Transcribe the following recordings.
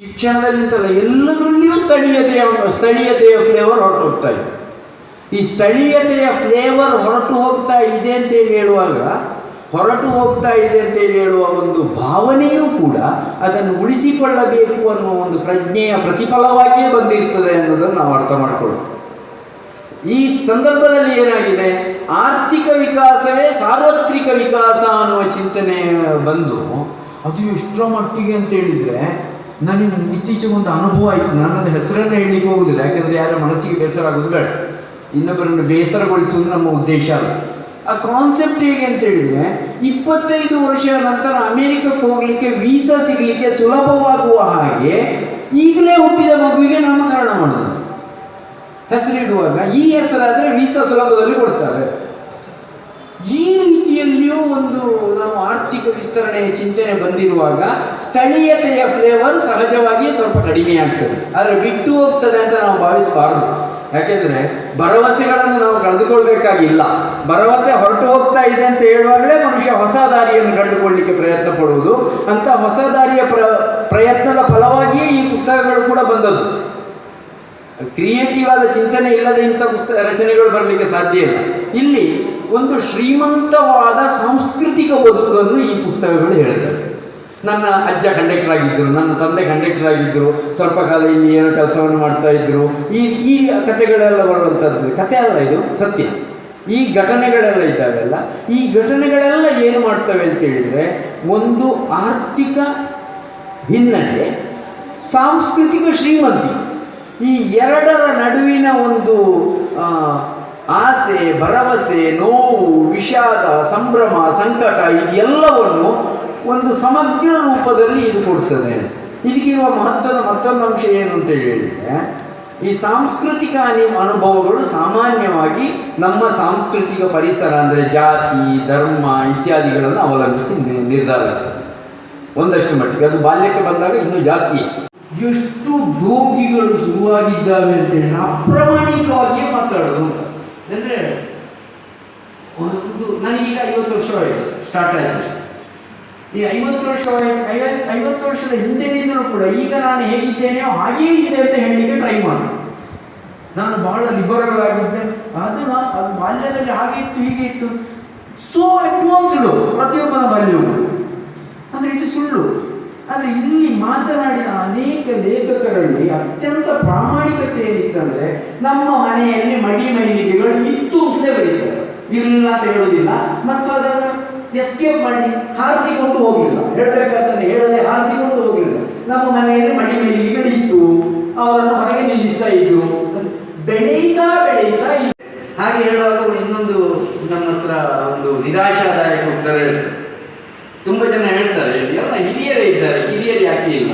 ಶಿಕ್ಷಣದಲ್ಲಿಂತಲ್ಲ ಎಲ್ಲರಲ್ಲಿಯೂ ಸ್ಥಳೀಯತೆಯ ಸ್ಥಳೀಯತೆಯ ಫ್ಲೇವರ್ ಹೊರಟು ಹೋಗ್ತಾ ಇದೆ. ಈ ಸ್ಥಳೀಯತೆಯ ಫ್ಲೇವರ್ ಹೊರಟು ಹೋಗ್ತಾ ಇದೆ ಅಂತೇಳಿ ಹೇಳುವಾಗ, ಹೊರಟು ಹೋಗ್ತಾ ಇದೆ ಅಂತೇಳಿ ಹೇಳುವ ಒಂದು ಭಾವನೆಯೂ ಕೂಡ ಅದನ್ನು ಉಳಿಸಿಕೊಳ್ಳಬೇಕು ಅನ್ನುವ ಒಂದು ಪ್ರಜ್ಞೆಯ ಪ್ರತಿಫಲವಾಗಿಯೇ ಬಂದಿರ್ತದೆ ಅನ್ನೋದನ್ನು ನಾವು ಅರ್ಥ ಮಾಡಿಕೊಳ್ಳೋಣ ಈ ಸಂದರ್ಭದಲ್ಲಿ ಏನಾಗಿದೆ? ಆರ್ಥಿಕ ವಿಕಾಸವೇ ಸಾರ್ವತ್ರಿಕ ವಿಕಾಸ ಅನ್ನುವ ಚಿಂತನೆ ಬಂದು ಅದು ಎಷ್ಟರ ಮಟ್ಟಿಗೆ ಅಂತ ಹೇಳಿದ್ರೆ ನನಗೆ ಇತ್ತೀಚೆಗೆ ಒಂದು ಅನುಭವ ಆಯಿತು. ನಾನು ನನ್ನ ಹೆಸರನ್ನು ಹೇಳಲಿಕ್ಕೆ ಹೋಗುದಿಲ್ಲ. ಯಾಕಂದರೆ ಯಾರ ಮನಸ್ಸಿಗೆ ಬೇಸರ ಆಗೋದು ಬೇಡ ಇನ್ನೊಬ್ಬರನ್ನು ಬೇಸರಗೊಳಿಸುವುದು ನಮ್ಮ ಉದ್ದೇಶ ಅಲ್ಲ. ಆ ಕಾನ್ಸೆಪ್ಟ್ ಹೇಗೆ ಅಂತ ಹೇಳಿದರೆ, ಇಪ್ಪತ್ತೈದು ವರ್ಷದ ನಂತರ ಅಮೆರಿಕಕ್ಕೆ ಹೋಗಲಿಕ್ಕೆ ವೀಸಾ ಸಿಗಲಿಕ್ಕೆ ಸುಲಭವಾಗುವ ಹಾಗೆ ಈಗಲೇ ಹುಟ್ಟಿದ ಮಗುವಿಗೆ ನಾಮಕರಣ ಮಾಡೋದು. ಹೆಸರಿಡುವಾಗ ಈ ಹೆಸರಾದರೆ ವೀಸಾ ಸುಲಭದಲ್ಲಿ ಕೊಡ್ತಾರೆ. ಈ ಒಂದು ನಾವು ಆರ್ಥಿಕ ವಿಸ್ತರಣೆಯ ಚಿಂತನೆ ಬಂದಿರುವಾಗ ಸ್ಥಳೀಯತೆಯ ಫ್ಲೇವರ್ ಸಹಜವಾಗಿ ಸ್ವಲ್ಪ ಕಡಿಮೆ ಆಗ್ತದೆ. ಆದರೆ ಬಿಟ್ಟು ಹೋಗ್ತದೆ ಅಂತ ನಾವು ಭಾವಿಸಬಾರ್ದು. ಯಾಕೆಂದ್ರೆ ಭರವಸೆಗಳನ್ನು ನಾವು ಕಳೆದುಕೊಳ್ಬೇಕಾಗಿಲ್ಲ ಭರವಸೆ ಹೊರಟು ಹೋಗ್ತಾ ಇದೆ ಅಂತ ಹೇಳುವಾಗಲೇ ಮನುಷ್ಯ ಹೊಸ ದಾರಿಯನ್ನು ಕಂಡುಕೊಳ್ಳಿಕ್ಕೆ ಪ್ರಯತ್ನ ಪಡುವುದು. ಅಂತ ಹೊಸ ದಾರಿಯ ಪ್ರ, ಪ್ರಯತ್ನದ ಫಲವಾಗಿಯೇ ಈ ಪುಸ್ತಕಗಳು ಕೂಡ ಬಂದದ್ದು. ಕ್ರಿಯೇಟಿವ್ ಆದ ಚಿಂತನೆ ಇಲ್ಲದೆ ಇಂಥ ಪುಸ್ತಕ ರಚನೆಗಳು ಬರಲಿಕ್ಕೆ ಸಾಧ್ಯ ಇಲ್ಲ. ಇಲ್ಲಿ ಒಂದು ಶ್ರೀಮಂತವಾದ ಸಾಂಸ್ಕೃತಿಕ ಬದುಕನ್ನು ಈ ಪುಸ್ತಕಗಳು ಹೇಳ್ತವೆ ನನ್ನ ಅಜ್ಜ ಕಂಡಕ್ಟರ್ ಆಗಿದ್ದರು, ನನ್ನ ತಂದೆ ಕಂಡಕ್ಟರ್ ಆಗಿದ್ದರು, ಸ್ವಲ್ಪ ಕಾಲ ಇಲ್ಲಿ ಏನೋ ಕೆಲಸವನ್ನು ಮಾಡ್ತಾ ಇದ್ದರು. ಈ ಈ ಕಥೆಗಳೆಲ್ಲ ಬರುವಂಥದ್ದು ಕಥೆ ಅಲ್ಲ ಇದು, ಸತ್ಯ. ಈ ಘಟನೆಗಳೆಲ್ಲ ಇದ್ದಾವೆಲ್ಲ ಈ ಘಟನೆಗಳೆಲ್ಲ ಏನು ಮಾಡ್ತವೆ ಅಂತ ಹೇಳಿದರೆ, ಒಂದು ಆರ್ಥಿಕ ಹಿನ್ನೆಲೆ, ಸಾಂಸ್ಕೃತಿಕ ಶ್ರೀಮಂತಿ. ಈ ಎರಡರ ನಡುವಿನ ಒಂದು ಆಸೆ, ಭರವಸೆ, ನೋವು, ವಿಷಾದ, ಸಂಭ್ರಮ, ಸಂಕಟ ಇದೆಲ್ಲವನ್ನು ಒಂದು ಸಮಗ್ರ ರೂಪದಲ್ಲಿ ಇದು ಕೊಡ್ತದೆ. ಇದಕ್ಕಿರುವ ಮಹತ್ವದ ಮತ್ತೊಂದು ಅಂಶ ಏನು ಅಂತ ಹೇಳಿದರೆ, ಈ ಸಾಂಸ್ಕೃತಿಕ ಅನಿ- ಅನುಭವಗಳು ಸಾಮಾನ್ಯವಾಗಿ ನಮ್ಮ ಸಾಂಸ್ಕೃತಿಕ ಪರಿಸರ ಅಂದರೆ ಜಾತಿ, ಧರ್ಮ ಇತ್ಯಾದಿಗಳನ್ನು ಅವಲಂಬಿಸಿ ನಿರ್ಧಾರ ಒಂದಷ್ಟು ಮಟ್ಟಿಗೆ. ಅದು ಬಾಲ್ಯಕ್ಕೆ ಬಂದಾಗ ಇನ್ನೂ ಜಾತಿ. ಎಷ್ಟು ರೋಗಿಗಳು ಶುರುವಾಗಿದ್ದಾವೆ ಅಂತೇಳಿ ಅಪ್ರಾಮಾಣಿಕವಾಗಿಯೇ ಮಾತಾಡೋದು ಅಂದರೆ, ಒಂದು ನನಗೀಗ ಐವತ್ತು ವರ್ಷ ವಯಸ್ಸು ಸ್ಟಾರ್ಟ್ ಆಯಿತು ಈ ಐವತ್ತು ವರ್ಷ ವಯಸ್ಸು ಐವತ್ತು ಐವತ್ತು ವರ್ಷದ ಹಿಂದಿನಿಂದಲೂ ಕೂಡ ಈಗ ನಾನು ಹೇಗಿದ್ದೇನೆಯೋ ಹಾಗೇ ಇದೆ ಅಂತ ಹೇಳಲಿಕ್ಕೆ ಟ್ರೈ ಮಾಡಿ ನಾನು ಬಹಳ ಲಿಬರಲ್ ಆಗಿದ್ದೆ ಅದು ನಾನು ಅದು ಬಾಲ್ಯದಲ್ಲಿ ಹಾಗೆ ಇತ್ತು, ಹೀಗೆ ಇತ್ತು. ಸೋ ಅಡ್ವಾನ್ಸ್ಡು ಪ್ರತಿಯೊಬ್ಬನ ಬಾಲ್ಯವು. ಅಂದರೆ ಇದು ಸುಳ್ಳು. ಆದರೆ ಇಲ್ಲಿ ಮಾತನಾಡಿದ ಅನೇಕ ಲೇಖಕರಲ್ಲಿ ಅತ್ಯಂತ ಪ್ರಾಮಾಣಿಕತೆ ಏನಿತ್ತಂದ್ರೆ ನಮ್ಮ ಮನೆಯಲ್ಲಿ ಮಡಿ ಮೈಲಿಗೆಗಳು ಇತ್ತು ಅಂತಲೇ ಬರೀತಾರೆ. ಇಲ್ಲ ಅಂತ ಹೇಳೋದಿಲ್ಲ ಮತ್ತು ಅದನ್ನು ಎಸ್ಕೇಪ್ ಮಾಡಿ ಹಾರಿಸಿಕೊಂಡು ಹೋಗಿಲ್ಲ. ಹೇಳಬೇಕಾದ್ರೆ ಹೇಳದೆ ಹಾರಿಸಿಕೊಂಡು ಹೋಗಲಿಲ್ಲ ನಮ್ಮ ಮನೆಯಲ್ಲಿ ಮಡಿ ಮೈಲಿಗೆಗಳು ಇತ್ತು ಅವರನ್ನು ಹೊರಗೆ ನಿಲ್ಲಿಸ್ತಾ ಇದ್ರು ಬೆಳೀತಾ ಬೆಳೀತಾ ಇತ್ತು. ಹಾಗೆ ಹೇಳುವಾಗ ಇನ್ನೊಂದು ನಮ್ಮ ಹತ್ರ ಒಂದು ನಿರಾಶಾದಾಯಕ ಉತ್ತರ ಹೇಳ್ತಾರೆ ತುಂಬ ಜನ ಹೇಳ್ತಾರೆ ಎಲ್ಲ ಹಿರಿಯರೇ ಇದ್ದಾರೆ ಕಿರಿಯರು ಯಾಕೆ ಇಲ್ಲ?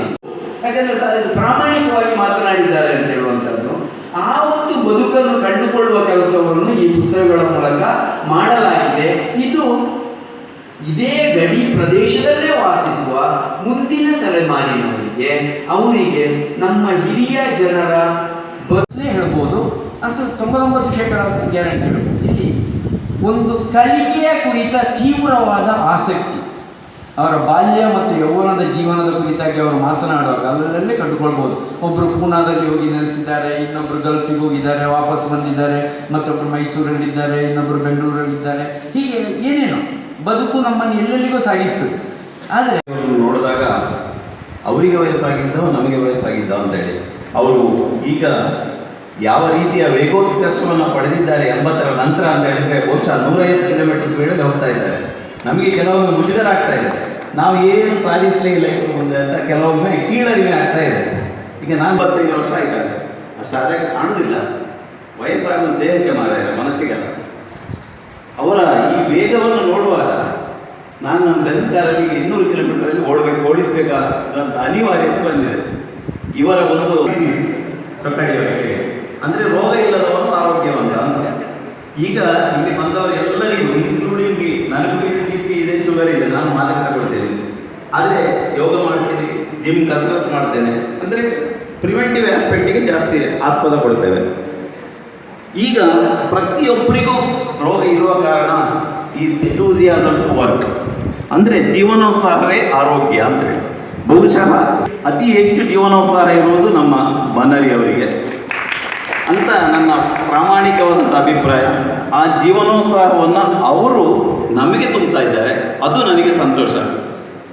ಯಾಕಂದ್ರೆ ಪ್ರಾಮಾಣಿಕವಾಗಿ ಮಾತನಾಡಿದ್ದಾರೆ ಅಂತ ಹೇಳುವಂಥದ್ದು. ಆ ಒಂದು ಬದುಕನ್ನು ಕಂಡುಕೊಳ್ಳುವ ಕೆಲಸವನ್ನು ಈ ಪುಸ್ತಕಗಳ ಮೂಲಕ ಮಾಡಲಾಗಿದೆ. ಇದು ಇದೇ ಗಡಿ ಪ್ರದೇಶದಲ್ಲೇ ವಾಸಿಸುವ ಮುಂದಿನ ತಲೆಮಾರಿನವರಿಗೆ, ಅವರಿಗೆ ನಮ್ಮ ಹಿರಿಯ ಜನರ ಬದಲೇ ಹೇಳ್ಬೋದು. ಅಂತ ತೊಂಬತ್ತೊಂಬತ್ತು ಶೇಕಡ ಗ್ಯಾರಂಟಿ ಇಲ್ಲಿ ಒಂದು ಕಲಿಕೆಯ ಕುರಿತ ತೀವ್ರವಾದ ಆಸಕ್ತಿ. ಅವರ ಬಾಲ್ಯ ಮತ್ತು ಯೌವನದ ಜೀವನದ ಕುರಿತಾಗಿ ಅವರು ಮಾತನಾಡುವಾಗ ಅದರಲ್ಲೇ ಕಂಡುಕೊಳ್ಬೋದು. ಒಬ್ಬರು ಪೂನಾದಲ್ಲಿ ಹೋಗಿ ನೆಲೆಸಿದ್ದಾರೆ ಇನ್ನೊಬ್ಬರು ಗಲ್ಫಿಗೆ ಹೋಗಿದ್ದಾರೆ, ವಾಪಸ್ ಬಂದಿದ್ದಾರೆ ಮತ್ತೊಬ್ಬರು ಮೈಸೂರಲ್ಲಿದ್ದಾರೆ ಇನ್ನೊಬ್ಬರು ಬೆಂಗಳೂರಲ್ಲಿದ್ದಾರೆ. ಹೀಗೆ ಏನೇನು ಬದುಕು ನಮ್ಮನ್ನು ಎಲ್ಲೆಲ್ಲಿಗೂ ಸಾಗಿಸ್ತದೆ. ಆದರೆ ನೋಡಿದಾಗ ಅವರಿಗೆ ವಯಸ್ಸಾಗಿದ್ದವ ನಮಗೆ ವಯಸ್ಸಾಗಿದ್ದೋ ಅಂತೇಳಿ. ಅವರು ಈಗ ಯಾವ ರೀತಿಯ ವೇಗೋತ್ಕರ್ಷವನ್ನು ಪಡೆದಿದ್ದಾರೆ ಎಂಬತ್ತರ ನಂತರ ಅಂತ ಹೇಳಿದರೆ ಬಹುಶಃ ನೂರೈವತ್ತು ಕಿಲೋಮೀಟರ್ ಸ್ಪೀಡಲ್ಲಿ ಹೋಗ್ತಾ ಇದ್ದಾರೆ. ನಮಗೆ ಕೆಲವೊಮ್ಮೆ ಮುಜುಗರ ಆಗ್ತಾ ಇದೆ. ನಾವು ಏನು ಸಾಧಿಸಲೇ ಇಲ್ಲ ಇವರು ಮುಂದೆ ಅಂತ ಕೆಲವೊಮ್ಮೆ ಕೀಳರಿಮೆ ಆಗ್ತಾ ಇದೆ. ಈಗ ನಾನು ಇಪ್ಪತ್ತೈದು ವರ್ಷ ಆಯ್ತಾರೆ ಅಷ್ಟು ಆದಾಗ ಕಾಣುವುದಿಲ್ಲ ವಯಸ್ಸಾಗುವ ದೇಹಕ್ಕೆ ಮಾರಾಯ ಮನಸ್ಸಿಗಲ್ಲ ಅವರ ಈ ವೇಗವನ್ನು ನೋಡುವಾಗ ನಾನು ನನ್ನ ಬೆನ್ಸ್ ಕಾರಲ್ಲಿ ಇನ್ನೂರು ಕಿಲೋಮೀಟರಲ್ಲಿ ಓಡಬೇಕು ಓಡಿಸಬೇಕಾದಂಥ ಅನಿವಾರ್ಯತೆ ಬಂದಿದೆ. ಇವರ ಒಂದು ಚೊಕ್ಕಡಿಯವರಿಗೆ ಅಂದರೆ ರೋಗ ಇಲ್ಲದವನು ಆರೋಗ್ಯವಂತ ಅಂತ. ಈಗ ಇಲ್ಲಿ ಬಂದವರು ಎಲ್ಲರಿಗೂ ಇನ್ಕ್ಲೂಡಿಂಗ್ ನನಗೂ ಬಿ ಪಿ ಇದೆ ಶುಗರ್ ಇದೆ ನಾನು ಮಾತಾಡ್ತಾ ತಗೊಳ್ತೇನೆ ಆದರೆ ಯೋಗ ಮಾಡ್ತೀನಿ ಜಿಮ್ ಕಸರತ್ತು ಮಾಡ್ತೇನೆ. ಅಂದರೆ ಪ್ರಿವೆಂಟಿವ್ ಆಸ್ಪೆಕ್ಟಿಗೆ ಜಾಸ್ತಿ ಆಸ್ಪದ ಕೊಡ್ತೇವೆ. ಈಗ ಪ್ರತಿಯೊಬ್ಬರಿಗೂ ರೋಗ ಇರುವ ಕಾರಣ ಈ ಎಂತೂಸಿಯಾಸಮ್ ಟು ವರ್ಕ್ ಅಂದರೆ ಜೀವನೋತ್ಸಾಹವೇ ಆರೋಗ್ಯ ಅಂತ ಬಹುಶಃ ಅತಿ ಹೆಚ್ಚು ಜೀವನೋತ್ಸಾಹ ಇರುವುದು ನಮ್ಮ ಬನ್ನರಿಯವರಿಗೆ ಅಂತ ನನ್ನ ಪ್ರಾಮಾಣಿಕವಾದಂಥ ಅಭಿಪ್ರಾಯ. ಆ ಜೀವನೋತ್ಸಾಹವನ್ನು ಅವರು ನಮಗೆ ತುಂಬ್ತಾ ಇದ್ದಾರೆ. ಅದು ನನಗೆ ಸಂತೋಷ.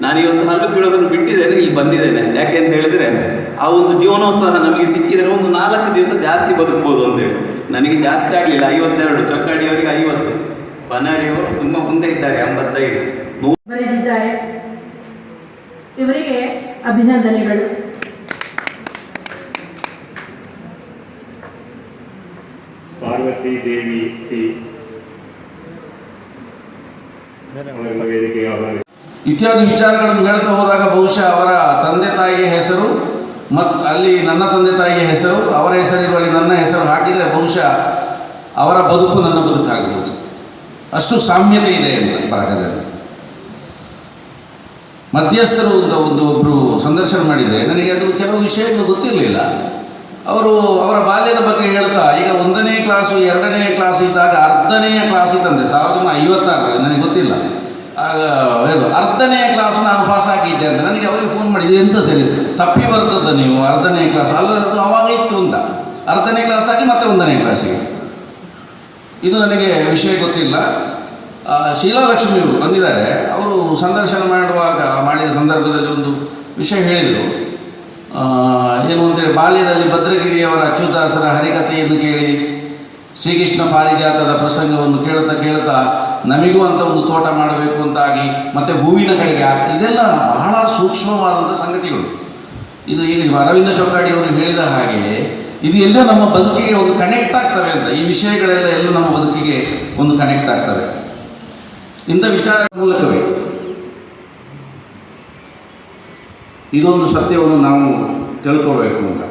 ನಾನೀಗೊಂದು ಹಲ್ಲು ಕೀಳೋದನ್ನು ಬಿಟ್ಟಿದ್ದೇನೆ ಇಲ್ಲಿ ಬಂದಿದ್ದೇನೆ. ಯಾಕೆ ಅಂತ ಹೇಳಿದ್ರೆ ಆ ಒಂದು ಜೀವನೋತ್ಸಾಹ ನಮಗೆ ಸಿಕ್ಕಿದರೆ ಒಂದು ನಾಲ್ಕು ದಿವಸ ಜಾಸ್ತಿ ಬದುಕ್ಬೋದು ಅಂತೇಳಿ ನನಗೆ ಜಾಸ್ತಿ ಆಗಲಿಲ್ಲ ಐವತ್ತೆರಡು ಚೊಕ್ಕಾಡಿಯವರಿಗೆ ಐವತ್ತು. ಬನಾರಿಯವರು ತುಂಬ ಮುಂದೆ ಇದ್ದಾರೆ ಎಂಬತ್ತೈದು ಬರೆದಿದ್ದಾರೆ. ಇವರಿಗೆ ಅಭಿನಂದನೆಗಳು. ಪಾರ್ವತಿ ದೇವಿ ಟಿ ಅವರನ್ನು ವೇದಿಕೆಗೆ ಆಹ್ವಾನಿಸಿ ಇತ್ಯಾದಿ ವಿಚಾರಗಳನ್ನು ಹೇಳ್ತಾ ಹೋದಾಗ ಬಹುಶಃ ಅವರ ತಂದೆ ತಾಯಿಯ ಹೆಸರು ಮತ್ತು ಅಲ್ಲಿ ನನ್ನ ತಂದೆ ತಾಯಿಯ ಹೆಸರು, ಅವರ ಹೆಸರಿರುವಲ್ಲಿ ನನ್ನ ಹೆಸರು ಹಾಕಿದರೆ ಬಹುಶಃ ಅವರ ಬದುಕು ನನ್ನ ಬದುಕಾಗಬಹುದು. ಅಷ್ಟು ಸಾಮ್ಯತೆ ಇದೆ ಅಂತ ಬರಹದಲ್ಲಿ ಮಧ್ಯಸ್ಥರು ಅಂತ ಒಂದು ಒಬ್ಬರು ಸಂದರ್ಶನ ಮಾಡಿದರೆ, ನನಗೆ ಅದು ಕೆಲವು ವಿಷಯಗಳು ಗೊತ್ತಿರಲಿಲ್ಲ. ಅವರು ಅವರ ಬಾಲ್ಯದ ಬಗ್ಗೆ ಹೇಳ್ತಾ, ಈಗ ಒಂದನೇ ಕ್ಲಾಸು ಎರಡನೇ ಕ್ಲಾಸ್ ಇದ್ದಾಗ ಅರ್ಧನೆಯ ಕ್ಲಾಸ್ ತಂದೆ ಸಾವಿರದ ಒಂಬೈನೂರ ಐವತ್ತಾರರಲ್ಲಿ, ನನಗೆ ಗೊತ್ತಿಲ್ಲ. ಆಗ ಏನು ಅರ್ಧನೇ ಕ್ಲಾಸ್ ನಾನು ಪಾಸ್ ಆಗಿದ್ದೆ ಅಂತ ನನಗೆ ಅವರಿಗೆ ಫೋನ್ ಮಾಡಿದೆ ಎಂತ ಸರಿ ತಪ್ಪಿ ಬರ್ತದ ನೀವು ಅರ್ಧನೇ ಕ್ಲಾಸ್ ಅಲ್ಲ ಅದು ಅವಾಗ ಇತ್ತು ಅಂತ. ಅರ್ಧನೇ ಕ್ಲಾಸ್ ಆಗಿ ಮತ್ತೆ ಒಂದನೇ ಕ್ಲಾಸಿಗೆ ಇದು ನನಗೆ ವಿಷಯ ಗೊತ್ತಿಲ್ಲ. ಆ, ಶೀಲಾಲಕ್ಷ್ಮಿಯವರು ಬಂದಿದ್ದಾರೆ. ಅವರು ಸಂದರ್ಶನ ಮಾಡುವಾಗ ಮಾಡಿದ ಸಂದರ್ಭದಲ್ಲಿ ಒಂದು ವಿಷಯ ಹೇಳಿದರು. ಏನು ಅಂತೇಳಿ ಬಾಲ್ಯದಲ್ಲಿ ಭದ್ರಗಿರಿಯವರ ಅಚ್ಯುತಾಸರ ಹರಿಕಥೆಯನ್ನು ಕೇಳಿ ಶ್ರೀಕೃಷ್ಣ ಪಾರಿಜಾತದ ಪ್ರಸಂಗವನ್ನು ಕೇಳ್ತಾ ಕೇಳ್ತಾ ನಮಗೂ ಅಂತ ಒಂದು ತೋಟ ಮಾಡಬೇಕು ಅಂತಾಗಿ ಮತ್ತು ಹೂವಿನ ಕಡೆಗೆ ಇದೆಲ್ಲ ಬಹಳ ಸೂಕ್ಷ್ಮವಾದಂಥ ಸಂಗತಿಗಳು. ಇದು ಈಗ ಅರವಿಂದ ಚೌಕಾಡಿ ಅವರು ಹೇಳಿದ ಹಾಗೆ, ಇದು ಎಲ್ಲೋ ನಮ್ಮ ಬದುಕಿಗೆ ಒಂದು ಕನೆಕ್ಟ್ ಆಗ್ತವೆ ಅಂತ, ಈ ವಿಷಯಗಳೆಲ್ಲ ಎಲ್ಲ ನಮ್ಮ ಬದುಕಿಗೆ ಒಂದು ಕನೆಕ್ಟ್ ಆಗ್ತವೆ. ಇಂಥ ವಿಚಾರ ಮೂಲಕವೇ. ಇದೊಂದು ಸತ್ಯವನ್ನು ನಾವು ತಿಳ್ಕೋಬೇಕು ಅಂತ.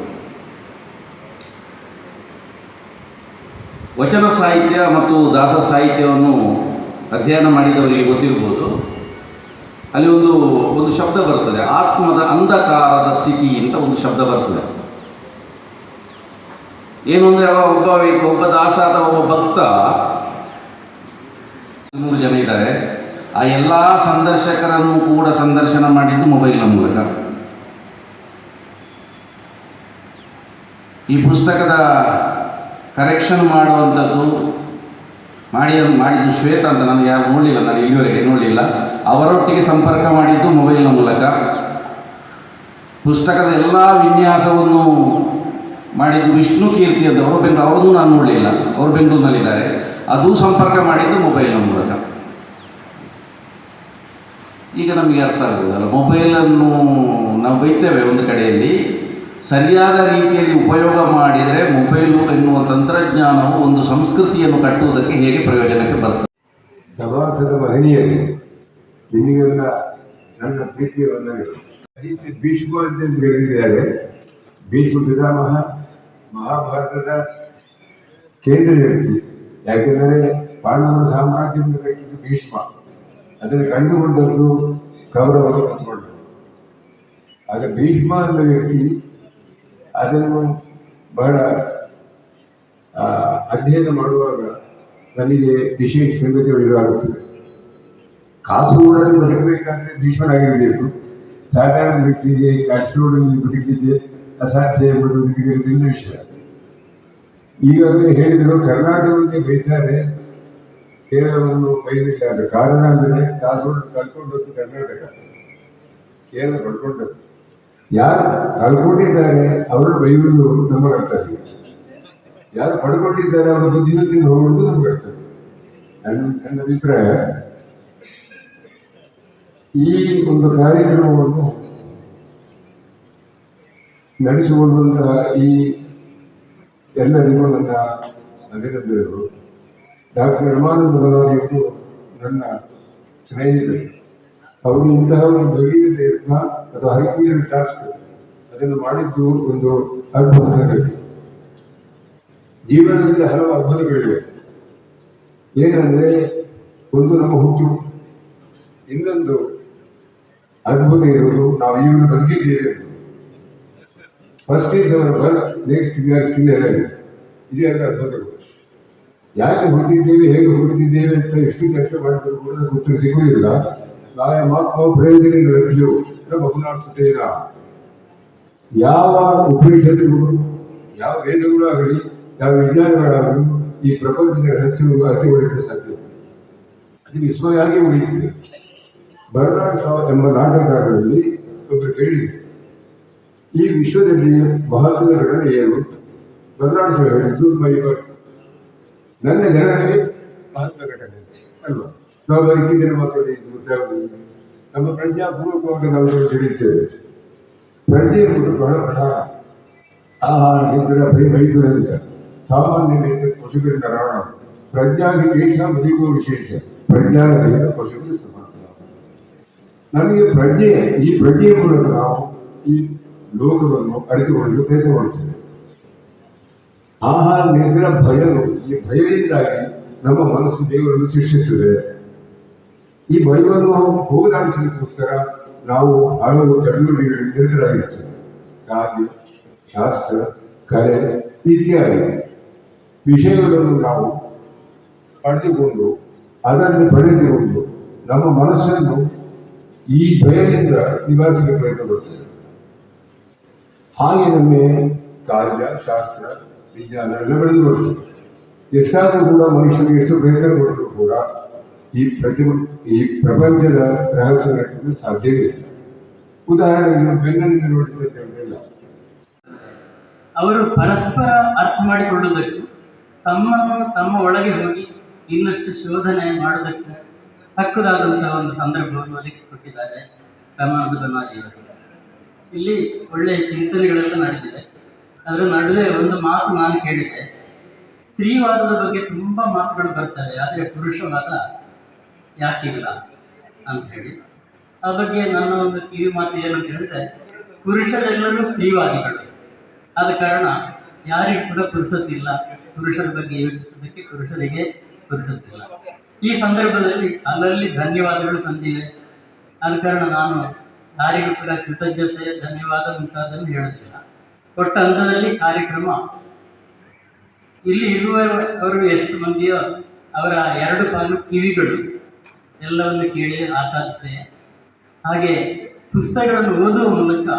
ವಚನ ಸಾಹಿತ್ಯ ಮತ್ತು ದಾಸ ಸಾಹಿತ್ಯವನ್ನು ಅಧ್ಯಯನ ಮಾಡಿದವರಿಗೆ ಗೊತ್ತಿರ್ಬೋದು. ಅಲ್ಲಿ ಒಂದು ಒಂದು ಶಬ್ದ ಬರ್ತದೆ. ಆತ್ಮದ ಅಂಧಕಾರದ ಸ್ಥಿತಿ ಅಂತ ಒಂದು ಶಬ್ದ ಬರ್ತದೆ. ಏನು ಅಂದರೆ ಅವ ಒಬ್ಬ ಒಬ್ಬ ದಾಸ ಅಥವಾ ಒಬ್ಬ ಭಕ್ತ, ಮೂರು ಜನ ಇದ್ದಾರೆ. ಆ ಎಲ್ಲ ಸಂದರ್ಶಕರನ್ನು ಕೂಡ ಸಂದರ್ಶನ ಮಾಡಿದ್ದು ಮೊಬೈಲ್ನ ಮೂಲಕ. ಈ ಪುಸ್ತಕದ ಕರೆಕ್ಷನ್ ಮಾಡುವಂಥದ್ದು ಮಾಡಿ ಮಾಡಿ ಶ್ವೇತ ಅಂತ ನನಗೆ ಯಾರು ನೋಡಲಿಲ್ಲ, ನಾನು ಇಲ್ಲಿವರೆಗೆ ನೋಡಲಿಲ್ಲ. ಅವರೊಟ್ಟಿಗೆ ಸಂಪರ್ಕ ಮಾಡಿದ್ದು ಮೊಬೈಲ್ನ ಮೂಲಕ. ಪುಸ್ತಕದ ಎಲ್ಲ ವಿನ್ಯಾಸವನ್ನು ಮಾಡಿದ್ದು ವಿಷ್ಣು ಕೀರ್ತಿ ಅಂತ ಅವರು ಬೆಂಗಳೂರು ಅವರನ್ನು ನಾನು ನೋಡಲಿಲ್ಲ. ಅವರು ಬೆಂಗಳೂರಿನಲ್ಲಿದ್ದಾರೆ. ಅದು ಸಂಪರ್ಕ ಮಾಡಿದ್ದು ಮೊಬೈಲ್ನ ಮೂಲಕ. ಈಗ ನಮಗೆ ಅರ್ಥ ಆಗುವುದಲ್ಲ, ಮೊಬೈಲನ್ನು ನಾವು ಬೈತೇವೆ ಒಂದು ಕಡೆಯಲ್ಲಿ. ಸರಿಯಾದ ರೀತಿಯಲ್ಲಿ ಉಪಯೋಗ ಮಾಡಿದರೆ ಮೊಬೈಲು ಎನ್ನುವ ತಂತ್ರಜ್ಞಾನವು ಒಂದು ಸಂಸ್ಕೃತಿಯನ್ನು ಕಟ್ಟುವುದಕ್ಕೆ ಹೇಗೆ ಪ್ರಯೋಜನಕ್ಕೆ ಬರ್ತದೆ? ಸಮಾಸದ ಮಹನೀಯರು ನಿಮಗೆಲ್ಲ ನನ್ನ ಪ್ರೀತಿಯ ವಂದನೆಗಳು. ಭೀಷ್ಮ ಅಂತ ಹೇಳಿದ್ದಾರೆ. ಭೀಷ್ಮ ಪಿತಾಮಹ, ಮಹಾಭಾರತದ ಕೇಂದ್ರ ವ್ಯಕ್ತಿ. ಯಾಕೆಂದರೆ ಪಾಂಡವರ ಸಾಮ್ರಾಜ್ಯವನ್ನು ಕಟ್ಟಿದ್ದು ಭೀಷ್ಮ. ಅದನ್ನು ಕಂಡುಕೊಂಡದ್ದು ಕೌರವರು ಕಂಡುಕೊಂಡರು ಆಗ ಭೀಷ್ಮ ಅನ್ನೋ ವ್ಯಕ್ತಿ ಅದನ್ನು ಬಹಳ ಅಧ್ಯಯನ ಮಾಡುವಾಗ ನನಗೆ ವಿಶೇಷ ಸಂಗತಿಗಳು ಎದುರಾಗುತ್ತದೆ ಕಾಸರಗೋಡಲ್ಲಿ ಬದುಕಬೇಕಾದ್ರೆ ಭೀಷ್ಮರಾಗಿರಬೇಕು ಸಾಧಾರಣ ವ್ಯಕ್ತಿಗೆ ಕಾಸರಗೋಡಲ್ಲಿ ಬದುಕಿದ್ದೆ ಅಸಾಧ್ಯ ಎಂಬುದು ವಿಷಯ. ಈಗಾಗಲೇ ಹೇಳಿದರು, ಕರ್ನಾಟಕದಲ್ಲಿ ಬೈತಾರೆ. ಕೇರಳವನ್ನು ಬೈದಿದ್ದಾರೆ ಕಾರಣ ಅಂದರೆ ಕಾಸರಗೋಡು ಕಳ್ಕೊಂಡದ್ದು ಕರ್ನಾಟಕ. ಕೇರಳ ಪಡ್ಕೊಂಡದ್ದು ಯಾರು ಕಳ್ಕೊಂಡಿದ್ದಾರೆ ಅವರು ಬೈಬಲ್ ನಮ್ಮ ಕರ್ತವ್ಯ. ಯಾರು ಪಡ್ಕೊಂಡಿದ್ದಾರೆ ಅವ್ರ ಬುದ್ಧಿಮತಿಯನ್ನು ಹೋಗುವುದು ನಮ್ಮ ಕರ್ತವ್ಯ. ನನ್ನ ನನ್ನ ಅಭಿಪ್ರಾಯ, ಈ ಒಂದು ಕಾರ್ಯಕ್ರಮವನ್ನು ನಡೆಸಿಕೊಂಡಂತ ಈ ಎಲ್ಲ ನನ್ನ ಅಭಿನಂದನೆಗಳು. ಡಾಕ್ಟರ್ ರಮಾನಂದ ಬಲಾರಿಯವರು ನನ್ನ ಸ್ನೇಹಿತರು. ಅವರು ಇಂತಹ ಒಂದು ಬಗೆಯ ಯತ್ನ ಅಥವಾ ಹೈಕೂರಿನ ಟಾಸ್ಕ್ ಅದನ್ನು ಮಾಡಿದ್ದು ಒಂದು ಅದ್ಭುತ ಸಂಗತಿ ಜೀವನದಲ್ಲಿ ಹಲವು ಅದ್ಭುತಗಳಿವೆ. ಏನಂದ್ರೆ, ಒಂದು ನಮ್ಮ ಹುಟ್ಟು. ಇನ್ನೊಂದು ಅದ್ಭುತ ಇರುವುದು, ನಾವು ಈಗಲೂ ಬದುಕಿದ್ದೇವೆ first is our birth next we are still ಇದೇ ಎಲ್ಲ ಅದ್ಭುತಗಳು. ಯಾಕೆ ಹುಟ್ಟಿದ್ದೇವೆ, ಹೇಗೆ ಹುಟ್ಟಿದ್ದೇವೆ ಅಂತ ಎಷ್ಟು ಕಷ್ಟ ಮಾಡಿದ್ರು ಕೂಡ ಉತ್ತರ ಸಿಗುವುದಿಲ್ಲ. ನಾಳೆ ಮಾತ್ಮ ಪ್ರಯೋಜನ ಲಭ್ಯವು ಬಹುನಾಸುತ್ತೇನ ಯಾವ ಉಪನಿಷತ್ತುಗಳು, ಯಾವ ಯಾವ ವಿಜ್ಞಾನಗಳಾಗಲಿ ಈ ಪ್ರಪಂಚದ ರಹಸ್ಯಗಳು ಒಳಿತು ಸಾಧ್ಯ ಅದು ವಿಸ್ಮಯಾಗಿ ಉಳಿಯುತ್ತದೆ ಬರನಾಡು ಸಾವ ಎಂಬ ನಾಟಕಗಳಲ್ಲಿ ಒಬ್ಬರು ಕೇಳಿದರು, ಈ ವಿಶ್ವದಲ್ಲಿ ಮಹತ್ವದ ಘಟನೆ ಏನು ಶಾ ಹೇಳಿದ್ದು ಮೈ ನನ್ನ ಜನರಿಗೆ ಮಹತ್ವ ಘಟನೆ ಅಲ್ವಾ? ನಾವು ಬದುಕಿದ್ದೇನೆ ಮಾತ್ರ ಗೊತ್ತಾಗುವುದು ನಮ್ಮ ಪ್ರಜ್ಞಾಪೂರ್ವಕವಾಗಿ ನಾವು ತಿಳಿಯುತ್ತೇವೆ. ಪ್ರಜ್ಞೆ ಬಹಳ ಪ್ರಧಾನ ಆಹಾರ ನಿದ್ರೆ ಭಯ ಭೈದುರಂತ ಸಾಮಾನ್ಯ ವೇದ ಪಶುಗಳಿಂದ ರಾಣ ಪ್ರಜ್ಞಾಗಿ ದೇಶ ಬದುಕುವ ವಿಶೇಷ. ಪ್ರಜ್ಞಾನದಿಂದ ಪಶುಗಳು ಸಮಾನ ನಮಗೆ ಪ್ರಜ್ಞೆ, ಈ ಪ್ರಜ್ಞೆಯ ಮೂಲಕ ನಾವು ಈ ಲೋಕವನ್ನು ಅರಿತುಕೊಳ್ಳಲು ಪ್ರಯತ್ನ ಮಾಡುತ್ತೇವೆ ಆಹಾರ ನಿದ್ರ ಭಯವು, ಈ ಭಯದಿಂದಾಗಿ ನಮ್ಮ ಮನಸ್ಸು ದೇವರನ್ನು ಸೃಷ್ಟಿಸಿದೆ ಈ ಭಯವನ್ನು ಹೋಗಲಾಡಿಸಲಿಕ್ಕೋಸ್ಕರ ನಾವು ಹಲವು ಚಟುವಟಿಕೆಗಳಿಗೆ ನಿರತರಾಗಿರ್ತೇವೆ. ಕಾವ್ಯ, ಶಾಸ್ತ್ರ, ಕಲೆ, ಇತ್ಯಾದಿ ವಿಷಯಗಳನ್ನು ನಾವು ಪಡೆದುಕೊಂಡು ಅದನ್ನು ಪಡೆದುಕೊಂಡು ನಮ್ಮ ಮನಸ್ಸನ್ನು ಈ ಭಯದಿಂದ ನಿವಾರಿಸಲು ಪ್ರಯತ್ನ ಪಡ್ತೇವೆ. ಹಾಗೆ ನಮಗೆ ಕಾವ್ಯ, ಶಾಸ್ತ್ರ, ವಿಜ್ಞಾನ ಎಲ್ಲ ಬೆಳೆದು ಬರ್ತದೆ ಎಷ್ಟಾದರೂ ಕೂಡ ಮನುಷ್ಯನಿಗೆ ಎಷ್ಟು ಪ್ರಯತ್ನ ಕೊಟ್ಟರು ಕೂಡ ಈ ಪ್ರತಿ ಈ ಪ್ರಪಂಚದ ರಹಸ್ಯ ಸಾಧ್ಯವೇ ಉದಾಹರಣೆಗೆ ಬೆನ್ನನ್ನು ನೋಡಿಸಲಿಲ್ಲ ಅವರು ಪರಸ್ಪರ ಅರ್ಥ ಮಾಡಿಕೊಳ್ಳುವುದಕ್ಕೂ ತಮ್ಮನ್ನು ತಮ್ಮ ಒಳಗೆ ಹೋಗಿ ಇನ್ನಷ್ಟು ಶೋಧನೆ ಮಾಡುವುದಕ್ಕೆ ತಕ್ಕದಾದಂತಹ ಒಂದು ಸಂದರ್ಭವನ್ನು ಒದಗಿಸಿಕೊಟ್ಟಿದ್ದಾರೆ ರಾಮಾನಂದ ಇಲ್ಲಿ ಒಳ್ಳೆಯ ಚಿಂತನೆಗಳೆಲ್ಲ ನಡೆದಿದೆ. ಅದರ ನಡುವೆ ಒಂದು ಮಾತು ನಾನು ಕೇಳಿದೆ ಸ್ತ್ರೀವಾದದ ಬಗ್ಗೆ ತುಂಬಾ ಮಾತುಗಳು ಬರ್ತವೆ ಆದರೆ ಪುರುಷವಾದ ಯಾಕಿಲ್ಲ ಅಂತ ಹೇಳಿ. ಆ ಬಗ್ಗೆ ನನ್ನ ಒಂದು ಕಿವಿ ಮಾತು ಏನು ಅಂತ ಹೇಳಿದ್ರೆ, ಪುರುಷರೆಲ್ಲರೂ ಸ್ತ್ರೀವಾದಿಗಳು. ಆದ ಕಾರಣ ಯಾರಿಗೂ ಕೂಡ ಪುರುಸತ್ತಿಲ್ಲ ಪುರುಷರ ಬಗ್ಗೆ ಯೋಚಿಸೋದಕ್ಕೆ ಪುರುಷರಿಗೆ ಪುರುಸತ್ತಿಲ್ಲ ಈ ಸಂದರ್ಭದಲ್ಲಿ ಅಲ್ಲಲ್ಲಿ ಧನ್ಯವಾದಗಳು ಸಂದಿವೆ. ಆದ ಕಾರಣ ನಾನು ಯಾರಿಗೂ ಕೂಡ ಕೃತಜ್ಞತೆ, ಧನ್ಯವಾದ ಮುಂತಾದನ್ನು ಹೇಳೋದಿಲ್ಲ ಒಟ್ಟ ಹಂತದಲ್ಲಿ ಕಾರ್ಯಕ್ರಮ, ಇಲ್ಲಿ ಇರುವವರು ಎಷ್ಟು ಮಂದಿಯೋ ಅವರ ಎರಡು ಪಾಲು ಕಿವಿಗಳು ಎಲ್ಲವನ್ನು ಕೇಳಿ ಆಸ್ವಾದಿಸಿ ಹಾಗೆ ಪುಸ್ತಕಗಳನ್ನು ಓದುವ ಮೂಲಕ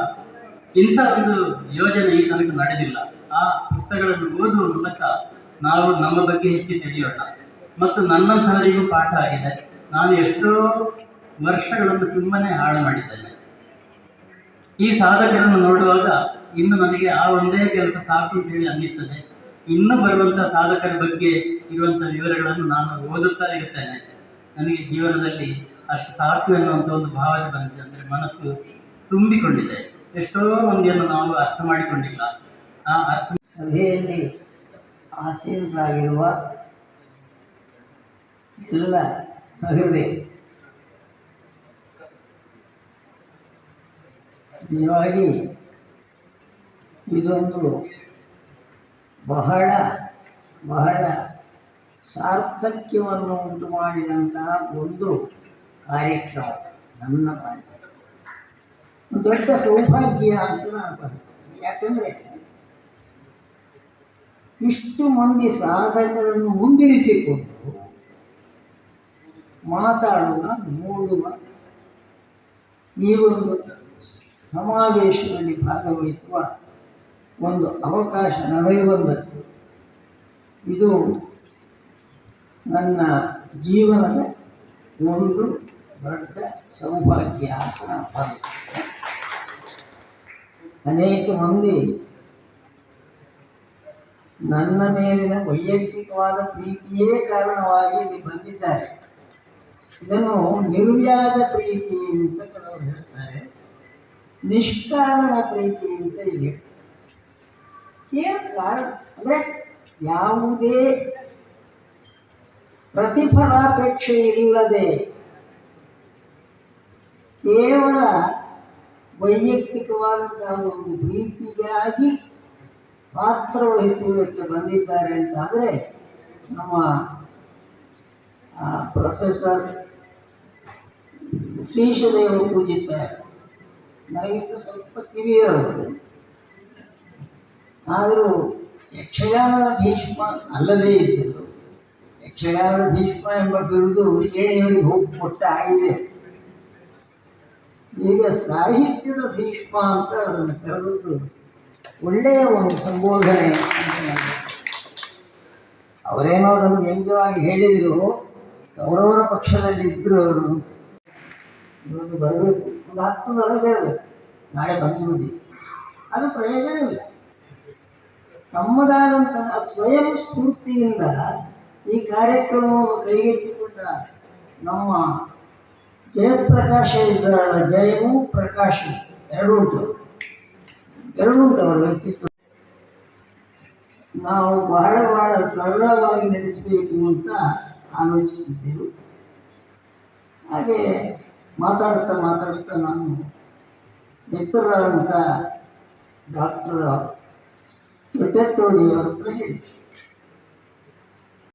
ಇಂಥ ಒಂದು ಯೋಜನೆ ಈ ತನಕ ನಡೆದಿಲ್ಲ. ಆ ಪುಸ್ತಕಗಳನ್ನು ಓದುವ ಮೂಲಕ ನಾವು ನಮ್ಮ ಬಗ್ಗೆ ಹೆಚ್ಚು ತಿಳಿಯೋಣ. ಮತ್ತು ನನ್ನಂತಹವರಿಗೂ ಪಾಠ ಆಗಿದೆ. ನಾನು ಎಷ್ಟೋ ವರ್ಷಗಳನ್ನು ಸುಮ್ಮನೆ ಹಾಳು ಮಾಡಿದ್ದೇನೆ. ಈ ಸಾಧಕರನ್ನು ನೋಡುವಾಗ ಇನ್ನು ನನಗೆ ಆ ಒಂದೇ ಕೆಲಸ ಸಾಕು ಅಂತೇಳಿ ಅನ್ನಿಸ್ತದೆ. ಇನ್ನು ಬರುವಂಥ ಸಾಧಕರ ಬಗ್ಗೆ ಇರುವಂಥ ವಿವರಗಳನ್ನು ನಾನು ಓದುತ್ತಾ ಇರ್ತೇನೆ. ನನಗೆ ಜೀವನದಲ್ಲಿ ಅಷ್ಟು ಸಾಕು ಎನ್ನುವಂಥ ಒಂದು ಭಾವನೆ ಬಂದಿದೆ ಅಂದರೆ ಮನಸ್ಸು ತುಂಬಿಕೊಂಡಿದೆ. ಎಷ್ಟೋ ಮಂದಿಯನ್ನು ನಾವು ಅರ್ಥ ಮಾಡಿಕೊಂಡಿಲ್ಲ. ಆ ಅರ್ಥ ಸಭೆಯಲ್ಲಿ ಆಸೀನರಾಗಿರುವ ಎಲ್ಲ ಸಹೃದಯ ನಿಜವಾಗಿ ಇದೊಂದು ಬಹಳ ಬಹಳ ಸಾರ್ಥಕ್ಯವನ್ನು ಉಂಟು ಮಾಡಿದಂತಹ ಒಂದು ಕಾರ್ಯಕ್ರಮ, ನನ್ನ ಕಾರ್ಯಕ್ರಮ. ದೊಡ್ಡ ಸೌಭಾಗ್ಯ ಅಂತ ನಾನು ಬರ್ತೇನೆ. ಯಾಕಂದರೆ ಇಷ್ಟು ಮಂದಿ ಸಾಧಕರನ್ನು ಮುಂದಿರಿಸಿಕೊಂಡು ಮಾತಾಡುವ ನೋಡುವ ಈ ಒಂದು ಸಮಾವೇಶದಲ್ಲಿ ಭಾಗವಹಿಸುವ ಒಂದು ಅವಕಾಶ ನನಗೆ ಬಂದದ್ದು. ಇದು ನನ್ನ ಜೀವನದ ಒಂದು ದೊಡ್ಡ ಸೌಭಾಗ್ಯ ಅಂತ ನಾನು ಭಾವಿಸ್ತೇನೆ ಅನೇಕ ಮಂದಿ ನನ್ನ ಮೇಲಿನ ವೈಯಕ್ತಿಕವಾದ ಪ್ರೀತಿಯೇ ಕಾರಣವಾಗಿ ಇಲ್ಲಿ ಬಂದಿದ್ದಾರೆ. ಇದನ್ನು ನಿರ್ವ್ಯಾಜ ಪ್ರೀತಿ ಅಂತ ಕೆಲವರು ಹೇಳ್ತಾರೆ. ನಿಷ್ಕಾರಣ ಪ್ರೀತಿ ಅಂತ ಇಲ್ಲಿ ಏನು ಕಾರಣ? ಅಂದರೆ ಯಾವುದೇ ಪ್ರತಿಫಲಾಪೇಕ್ಷೆ ಇಲ್ಲದೆ ಕೇವಲ ವೈಯಕ್ತಿಕವಾದಂತಹ ಒಂದು ಪ್ರೀತಿಗಾಗಿ ಪಾತ್ರ ವಹಿಸುವುದಕ್ಕೆ ಬಂದಿದ್ದಾರೆ ಅಂತ ಆದರೆ ನಮ್ಮ ಪ್ರೊಫೆಸರ್ ಶ್ರೀಶದೇವ ಪೂಜಿತ ನನಗಿಂತ ಸ್ವಲ್ಪ ಕಿರಿಯರವರು ಆದರೂ ಯಕ್ಷಗಾನ ಭೀಷ್ಮ ಅಲ್ಲದೇ ಇದ್ದರು. ಯಕ್ಷಗಾನದ ಭೀಷ್ಮ ಎಂಬ ಬಿರುದು ಶ್ರೇಣಿಯವರಿಗೆ ಹೋಗಿ ಕೊಟ್ಟ ಆಗಿದೆ ಈಗ ಸಾಹಿತ್ಯದ ಭೀಷ್ಮ ಅಂತ ಅದನ್ನು ಕರೆದದ್ದು ಒಳ್ಳೆಯ ಒಂದು ಸಂಬೋಧನೆ ಅಂತ. ಅವರೇನೋ ನಮ್ಗೆ ವ್ಯಂಗ್ಯವಾಗಿ ಹೇಳಿದರು, ಕೌರವರ ಪಕ್ಷದಲ್ಲಿ ಇದ್ರು ಅವರು. ಇವತ್ತು ಬರಬೇಕು. ಒಂದು ಹತ್ತದೊಳಗೆ ಹೇಳಬೇಕು ನಾಳೆ ಬಂದ್ಬಿಡಿ. ಅದು ಪ್ರಯೋಜನ ಇಲ್ಲ ತಮ್ಮದಾದಂತಹ ಸ್ವಯಂ ಸ್ಫೂರ್ತಿಯಿಂದ ಈ ಕಾರ್ಯಕ್ರಮವನ್ನು ಕೈಗೆತ್ತಿಕೊಂಡ ನಮ್ಮ ಜಯಪ್ರಕಾಶ ಇದ್ದಾರಲ್ಲ ಜಯವು ಪ್ರಕಾಶ. ಎರಡು ಉಂಟು. ಎರಡೂ ಉಂಟು ಅವರ ವ್ಯಕ್ತಿತ್ವ. ನಾವು ಬಹಳ ಬಹಳ ಸರಳವಾಗಿ ನಡೆಸಬೇಕು ಅಂತ ಆಲೋಚಿಸಿದ್ದೆವು ಹಾಗೆ ಮಾತಾಡ್ತಾ ಮಾತಾಡ್ತಾ ನಾನು ಮಿತ್ರರಾದಂಥ ಡಾಕ್ಟರ್ ತೊಟ್ಟೆತ್ತೋಡಿ ಹತ್ರ ಹೇಳಿ